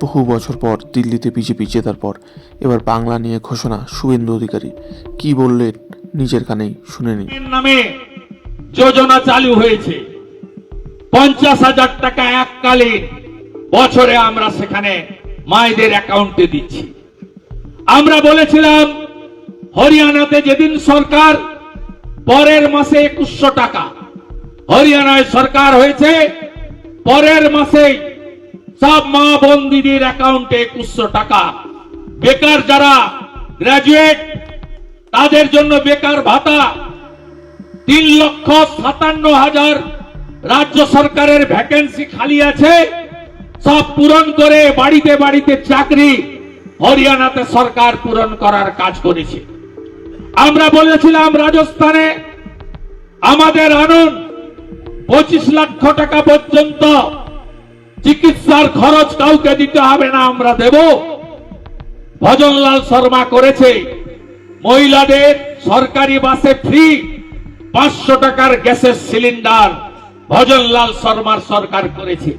বহু বছর পর দিল্লিতে বিজেপি জেতার পর এবার বাংলা নিয়ে ঘোষণা শুভেন্দু অধিকারী। কি বললেন? নিজের কানেই শুনে নিন। নামে যোজনা চালু হয়েছে। পঞ্চাশ হাজার টাকা এককালীন বছরে আমরা সেখানে মায়েদের অ্যাকাউন্টে দিচ্ছি। আমরা বলেছিলাম, হরিয়ানাতে যেদিন সরকার, পরের মাসে একুশশো টাকা। হরিয়ানায় সরকার হয়েছে, পরের মাসে সব মা বোন দিদির অ্যাকাউন্টে একুশশো টাকা। বেকার যারা গ্রাজুয়েট তাদের জন্য বেকার ভাতা। তিন লক্ষ সাতান্ন হাজার রাজ্য সরকারের ভ্যাকেন্সি খালি আছে। সব পূরণ করে বাড়িতে বাড়িতে চাকরি হরিয়ানাতে সরকার পূরণ করার কাজ করেছে। আমরা বলেছিলাম, রাজস্থানে আমাদের আনুন পঁচিশ লক্ষ টাকা পর্যন্ত চিকিৎসার খরচ কাউকে দিতে হবে না, আমরা দেব। ভজনলাল শর্মা করেছে, মহিলাদের সরকারি বাসে ফ্রি পাঁচশো টাকার গ্যাসের সিলিন্ডার ভজনলাল শর্মার সরকার করেছে।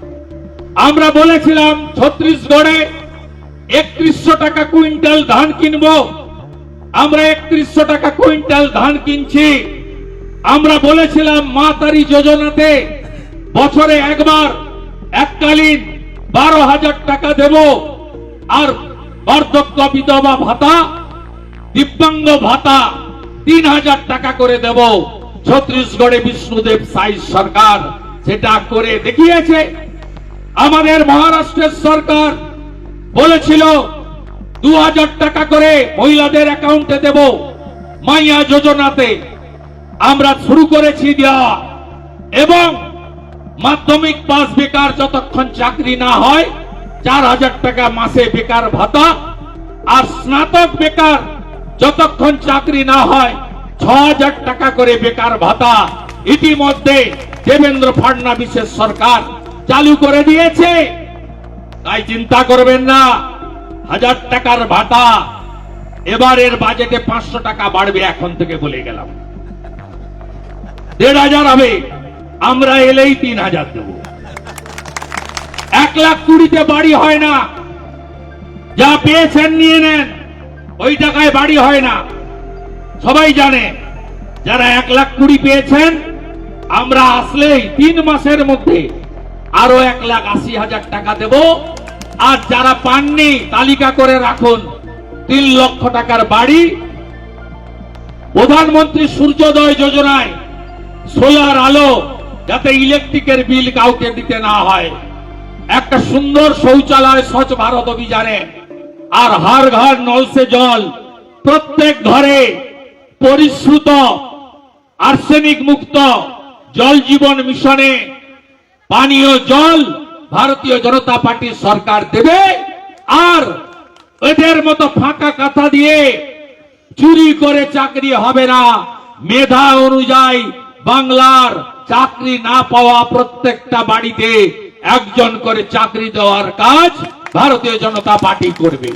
আমরা বলেছিলাম ছত্রিশগড়ে একত্রিশশো টাকা কুইন্টাল ধান কিনবো। আমরা একত্রিশশো টাকা কুইন্টাল ধান কিনছি। আমরা বলেছিলাম, মা তারি যোজনাতে বছরে একবার এককালীন বারো হাজার টাকা দেব। আর বার্ধক্য বিধবা ভাতা, দিব্যাঙ্গ ভাতা তিন হাজার টাকা করে দেব। ছত্রিশগড়ে বিষ্ণুদেব সাই সরকার সেটা করে দেখিয়েছে। আমাদের মহারাষ্ট্রের সরকার বলেছিল, দু হাজার টাকা করে মহিলাদের অ্যাকাউন্টে দেব মাইয়া যোজনাতে। আমরা শুরু করেছি দেওয়া। এবং মাধ্যমিক পাস বেকার যতক্ষণ চাকরি না হয়, চার হাজার টাকা মাসে বেকার ভাতা, আর স্নাতক বেকার যতক্ষণ চাকরি না হয়, ছ হাজার টাকা করে বেকার ভাতা। ইতিমধ্যে দেবেন্দ্র ফাডনাবিসের সরকার চালু করে দিয়েছে। তাই চিন্তা করবেন না, হাজার টাকার ভাতা। এবারের বাজেটে পাঁচশো টাকা বাড়বে এখন থেকে বলে গেলাম। দেড় হাজার হবে। আমরা এলেই তিন হাজার দেবো। এক লাখ কুড়িতে বাড়ি হয় না। যা পেয়েছেন নিয়ে নেন, ওই টাকায় বাড়ি হয় না। সবাই জানে, যারা এক লাখ কুড়ি পেয়েছেন, আমরা আসলেই তিন মাসের মধ্যে আরও এক লাখ আশি হাজার টাকা দেব। আর যারা পাননি, তালিকা করে রাখুন, তিন লক্ষ টাকার বাড়ি। প্রধানমন্ত্রী সূর্যোদয় যোজনায় সোলার আলো যাতে ইলেকট্রিকের বিল কাউকে দিতে না হয়। একটা সুন্দর শৌচালয় স্বচ্ছ ভারত অভিযানে। আর হার ঘর নলসে জল, প্রত্যেক ঘরে পরিশ্রুত আর্সেনিক মুক্ত জল জীবন মিশনে পানীয় জল ভারতীয় জনতা পার্টির সরকার দেবে। আর এদের মতো ফাঁকা কথা দিয়ে চুরি করে চাকরি হবে না। মেধা অনুযায়ী বাংলার চাকরি না পাওয়া প্রত্যেকটা বাড়িতে একজন করে চাকরি দেওয়ার কাজ ভারতীয় জনতা পার্টি করবে।